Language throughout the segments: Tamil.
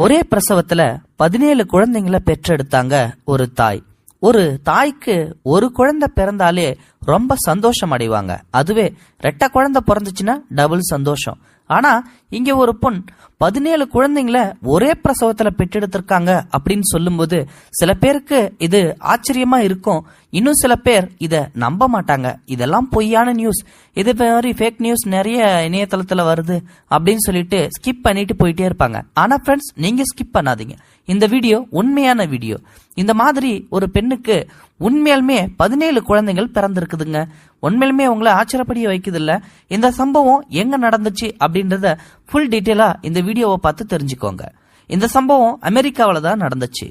ஒரே பிரசவத்துல பதினேழு குழந்தைங்களை பெற்றெடுத்தாங்க ஒரு தாய். ஒரு தாய்க்கு ஒரு குழந்தை பிறந்தாலே ரொம்ப சந்தோஷம் அடைவாங்க. அதுவே ரெட்டை குழந்தை பிறந்துச்சுன்னா டபுள் சந்தோஷம். ஆனா இங்க ஒரு பொண் பதினேழு குழந்தைங்கள ஒரே பிரசவத்துல பெற்றெடுத்திருக்காங்க அப்படின்னு சொல்லும்போது சில பேருக்கு இது ஆச்சரியமா இருக்கும். இன்னும் சில பேர் இத நம்ப மாட்டாங்க. இதெல்லாம் பொய்யான நியூஸ் இது மாதிரி ஃபேக் நியூஸ் நிறைய இணையதளத்துல வருது அப்படின்னு சொல்லிட்டு ஸ்கிப் பண்ணிட்டு போயிட்டே இருப்பாங்க. ஆனா ஃப்ரெண்ட்ஸ் நீங்க ஸ்கிப் பண்ணாதீங்க. இந்த வீடியோ உண்மையான வீடியோ இந்த மாதிரி ஒரு பெண்ணுக்கு உண்மையாலுமே பதினேழு குழந்தைகள் பிறந்திருக்குதுங்க. உண்மையிலுமே உங்களை ஆச்சரியப்படிய வைக்குது இல்ல இந்த சம்பவம் எங்க நடந்துச்சு அப்படின்றத ஃபுல் டீட்டெயிலா இந்த வீடியோவை பார்த்து தெரிஞ்சுக்கோங்க. இந்த சம்பவம் அமெரிக்காவில் தான் நடந்துச்சு.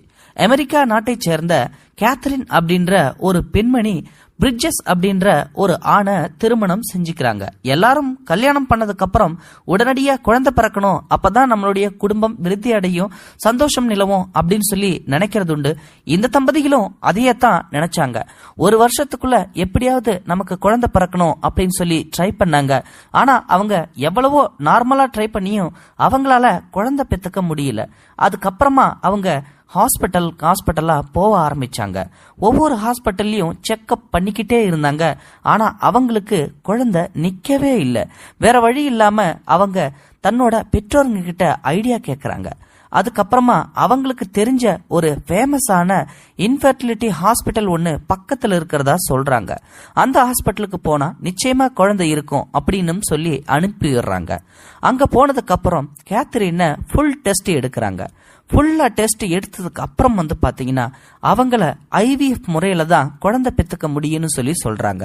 அமெரிக்கா நாட்டைச் சேர்ந்த கேத்தரின் அப்படின்ற ஒரு பெண்மணி பிரிட்ஜஸ் அப்படின்ற ஒரு ஆணை திருமணம் செஞ்சுக்கிறாங்க. எல்லாரும் கல்யாணம் பண்ணதுக்கு அப்புறம் உடனடியா குழந்தை பிறக்கணும். அப்பதான் நம்மளுடைய குடும்பம் விருத்தி அடையும் சந்தோஷம் நிலவும் அப்படின்னு சொல்லி நினைக்கிறது உண்டு. இந்த தம்பதிகளும் அதையே தான் நினைச்சாங்க. ஒரு வருஷத்துக்குள்ள எப்படியாவது நமக்கு குழந்தை பிறக்கணும் அப்படின்னு சொல்லி ட்ரை பண்ணாங்க. ஆனா அவங்க எவ்வளவோ நார்மலா ட்ரை பண்ணியும் அவங்களால குழந்தை பெத்துக்க முடியல. அதுக்கப்புறமா அவங்க ஹாஸ்பிட்டல் ஹாஸ்பிட்டலாக போக ஆரம்பித்தாங்க ஒவ்வொரு ஹாஸ்பிட்டல்லையும் செக்கப் பண்ணிக்கிட்டே இருந்தாங்க. ஆனால் அவங்களுக்கு குழந்தை நிற்கவே இல்லை. வேற வழி இல்லாமல் அவங்க தன்னோட பெற்றோருங்க கிட்ட ஐடியா கேட்குறாங்க அதுக்கப்புறமா அவங்களுக்கு தெரிஞ்ச ஒரு ஃபேமஸான இன்ஃபர்டிலிட்டி ஹாஸ்பிட்டல் ஒன்று பக்கத்தில் இருக்கிறதா சொல்கிறாங்க அந்த ஹாஸ்பிட்டலுக்கு போனால் நிச்சயமாக குழந்தை இருக்கும் அப்படின்னு சொல்லி அனுப்பிடுறாங்க. அங்கே போனதுக்கப்புறம் கேத்ரினை ஃபுல் டெஸ்ட் எடுக்கிறாங்க. ஃபுல்லாக டெஸ்ட் எடுத்ததுக்கு அப்புறம் வந்து பார்த்தீங்கன்னா அவங்கள ஐவிஎஃப் முறையில் தான் குழந்தை பெற்றுக்க முடியும்னு சொல்லி சொல்கிறாங்க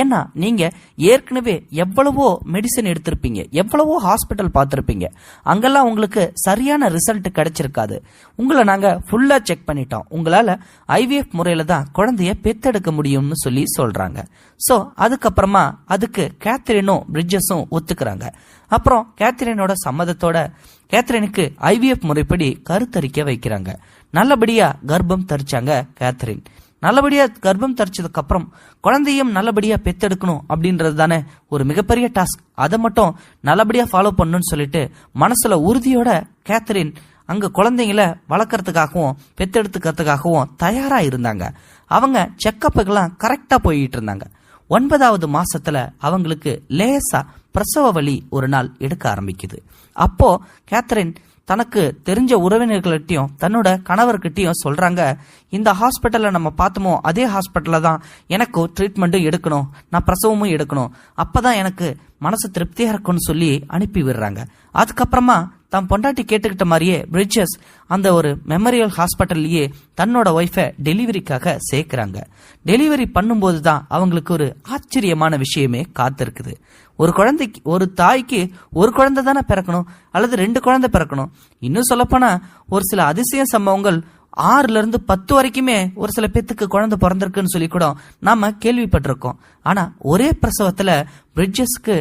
ஏன்னா நீங்கள் ஏற்கனவே எவ்வளவோ மெடிசன் எடுத்திருப்பீங்க எவ்வளவோ ஹாஸ்பிட்டல் பார்த்துருப்பீங்க. அங்கெல்லாம் உங்களுக்கு சரியான ரிசல்ட் கிடைச்சிருக்காது. உங்களை நாங்கள் ஃபுல்லாக செக் பண்ணிட்டோம். உங்களால் ஐவிஎஃப் முறையில் தான் குழந்தைய பெத்தெடுக்க முடியும்னு சொல்லி சொல்கிறாங்க ஸோ அதுக்கப்புறமா அதுக்கு கேத்ரினும் பிரிட்ஜஸும் ஒத்துக்கிறாங்க. அப்புறம் கேத்ரினோட சம்மதத்தோட கேத்ரினுக்கு ஐவிஎஃப் முறைப்படி கருத்தரிக்க வைக்கிறாங்க. நல்லபடியா கர்ப்பம் தரிச்சாங்க கேத்ரின். நல்லபடியா கர்ப்பம் தரிச்சதுக்கு அப்புறம் குழந்தையும் நல்லபடியா பெத்தெடுக்கணும் அப்படின்றது தானே ஒரு மிகப்பெரிய டாஸ்க். அதை மட்டும் நல்லபடியா ஃபாலோ பண்ணணும்னு சொல்லிட்டு மனசுல உறுதியோட கேத்ரின் அங்க குழந்தைங்கள வளர்க்கறதுக்காகவும் பெத்தெடுத்துக்கிறதுக்காகவும் தயாரா இருந்தாங்க. அவங்க செக்கப்புக்கெல்லாம் கரெக்டா போயிட்டு இருந்தாங்க. ஒன்பதாவது மாசத்துல அவங்களுக்கு லேசா பிரசவ வலி ஒரு நாள் எடுக்க ஆரம்பிக்குது. அப்போ கேத்தரின் தனக்கு தெரிஞ்ச உறவினர்கள்ட்டையும் தன்னோட கணவர்கிட்டையும் சொல்றாங்க இந்த ஹாஸ்பிட்டலில் நம்ம பார்த்தோமோ அதே ஹாஸ்பிட்டலில் தான் எனக்கு ட்ரீட்மெண்ட்டும் எடுக்கணும் நான் பிரசவமும் எடுக்கணும். அப்பதான் எனக்கு மனசு திருப்தியாக இருக்கும்னு சொல்லி அனுப்பி விடுறாங்க. அதுக்கப்புறமா தம் பொண்டாட்டி கேட்டுக்கிட்ட மாதிரியே பிரிட்ஜஸ் அந்த ஒரு மெமரியல் ஹாஸ்பிட்டல்லையே தன்னோட ஒய்ஃபை டெலிவரிக்காக சேர்க்கிறாங்க. டெலிவரி பண்ணும்போது தான் அவங்களுக்கு ஒரு ஆச்சரியமான விஷயமே காத்திருக்குது. ஒரு குழந்தைக்கு ஒரு தாய்க்கு ஒரு குழந்தை தானே பிறக்கணும் அல்லது ரெண்டு குழந்தை பிறக்கணும். இன்னும் சொல்லப்போனா ஒரு சில அதிசய சம்பவங்கள் ஆறுல இருந்து பத்து வரைக்குமே ஒரு சில பேத்துக்கு குழந்தை பிறந்திருக்குன்னு சொல்லி கூட நாம கேள்விப்பட்டிருக்கோம். ஆனா ஒரே பிரசவத்துல பிரிட்ஜஸ்க்கு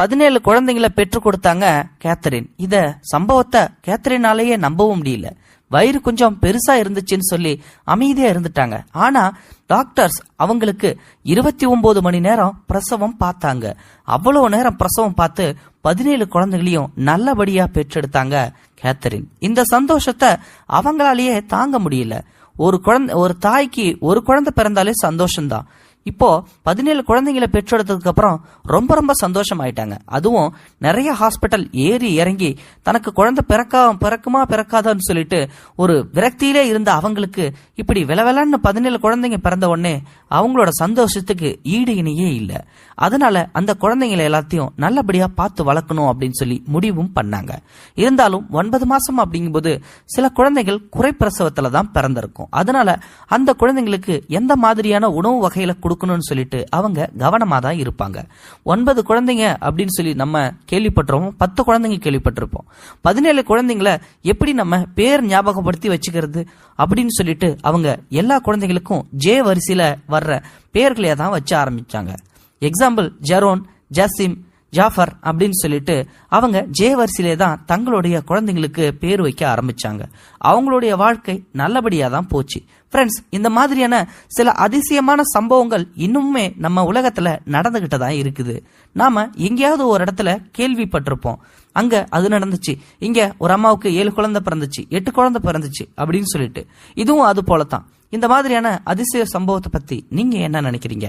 பதினேழு குழந்தைங்களை பெற்றுக் கொடுத்தாங்க கேத்தரின். இத சம்பவத்தை கேத்தரினாலேயே நம்பவும் முடியல. வயிறு கொஞ்சம் பெருசா இருந்துச்சுன்னு சொல்லி அமைதியா இருந்துட்டாங்க. ஆனா டாக்டர்ஸ் அவங்களுக்கு இருபத்தி ஒன்பது மணி நேரம் பிரசவம் பார்த்தாங்க. அவ்வளவு நேரம் பிரசவம் பார்த்து பதினேழு குழந்தைகளையும் நல்லபடியா பெற்றெடுத்தாங்க கேத்தரின். இந்த சந்தோஷத்தை அவங்களாலேயே தாங்க முடியல. ஒரு குழந்தை ஒரு தாய்க்கு ஒரு குழந்தை பிறந்தாலே சந்தோஷம்தான். இப்போ பதினேழு குழந்தைங்களை பெற்றெடுத்ததுக்கு அப்புறம் ரொம்ப ரொம்ப சந்தோஷம் ஆயிட்டாங்க அதுவும் நிறைய ஹாஸ்பிட்டல் ஏறி இறங்கி தனக்கு குழந்தை பிறக்கா பிறக்குமா பிறக்காதான்னு சொல்லிட்டு ஒரு விரக்தியிலே இருந்த அவங்களுக்கு இப்படி விலவிலன்னு பதினேழு குழந்தைங்க பிறந்த உடனே அவங்களோட சந்தோஷத்துக்கு ஈடு இணையே இல்லை. அதனால அந்த குழந்தைங்களை எல்லாத்தையும் நல்லபடியா பார்த்து வளர்க்கணும் அப்படின்னு சொல்லி முடிவும் பண்ணாங்க. இருந்தாலும் ஒன்பது மாசம் அப்படிங்கும்போது சில குழந்தைகள் குறைப்பிரசவத்துல தான் பிறந்திருக்கும். அதனால அந்த குழந்தைங்களுக்கு எந்த மாதிரியான உணவு வகையில கொடுக்கணும்னு சொல்லிட்டு அவங்க கவனமாக தான் இருப்பாங்க. ஒன்பது குழந்தைங்க அப்படின்னு சொல்லி நம்ம கேள்விப்பட்டிருப்போம். பத்து குழந்தைங்க கேள்விப்பட்டிருப்போம். பதினேழு குழந்தைங்கள எப்படி நம்ம பேர் ஞாபகப்படுத்தி வச்சுக்கிறது அப்படின்னு சொல்லிட்டு அவங்க எல்லா குழந்தைங்களுக்கும் ஜே வரிசையில் வர்ற பேர்களையே தான் வச்சு ஆரம்பிச்சாங்க. எக்ஸாம்பிள் ஜெரோன் ஜசிம் ஜாஃபர் அப்படின்னு சொல்லிட்டு அவங்க ஜே வரிசையிலே தான் தங்களுடைய குழந்தைங்களுக்கு பேர் வைக்க ஆரம்பிச்சாங்க. அவங்களுடைய வாழ்க்கை நல்லபடியா தான் போச்சு. ஃப்ரெண்ட்ஸ் இந்த மாதிரியான சில அதிசயமான சம்பவங்கள் இன்னுமே நம்ம உலகத்துல நடந்துகிட்டு தான் இருக்குது. நாம எங்கேயாவது ஒரு இடத்துல கேள்விப்பட்டிருப்போம். அங்க அது நடந்துச்சு. இங்க ஒரு அம்மாவுக்கு ஏழு குழந்தை பிறந்துச்சு எட்டு குழந்தை பிறந்துச்சு அப்படின்னு சொல்லிட்டு. இதுவும் அது போலதான் இந்த மாதிரியான அதிசய சம்பவத்தை பத்தி நீங்க என்ன நினைக்கிறீங்க?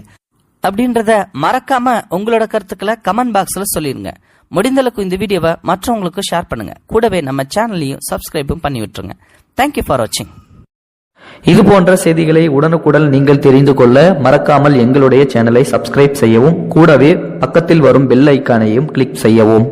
அப்படின்றத மறக்காம உங்களோட கருத்துக்களை கமெண்ட் பாக்ஸ்ல சொல்லிருங்க. முடிந்தளவுக்கு இந்த வீடியோவை மற்றவங்களுக்கு ஷேர் பண்ணுங்க. கூடவே நம்ம சேனலையும் சப்ஸ்கிரைபும் பண்ணி விட்டுருங்க. தேங்க்யூ ஃபார் வாட்சிங் இது போன்ற செய்திகளை உடனுக்குடன் நீங்கள் தெரிந்து கொள்ள மறக்காமல் எங்களுடைய சேனலை சப்ஸ்கிரைப் செய்யவும் கூடவே பக்கத்தில் வரும் பெல் ஐக்கானையும் கிளிக் செய்யவும்.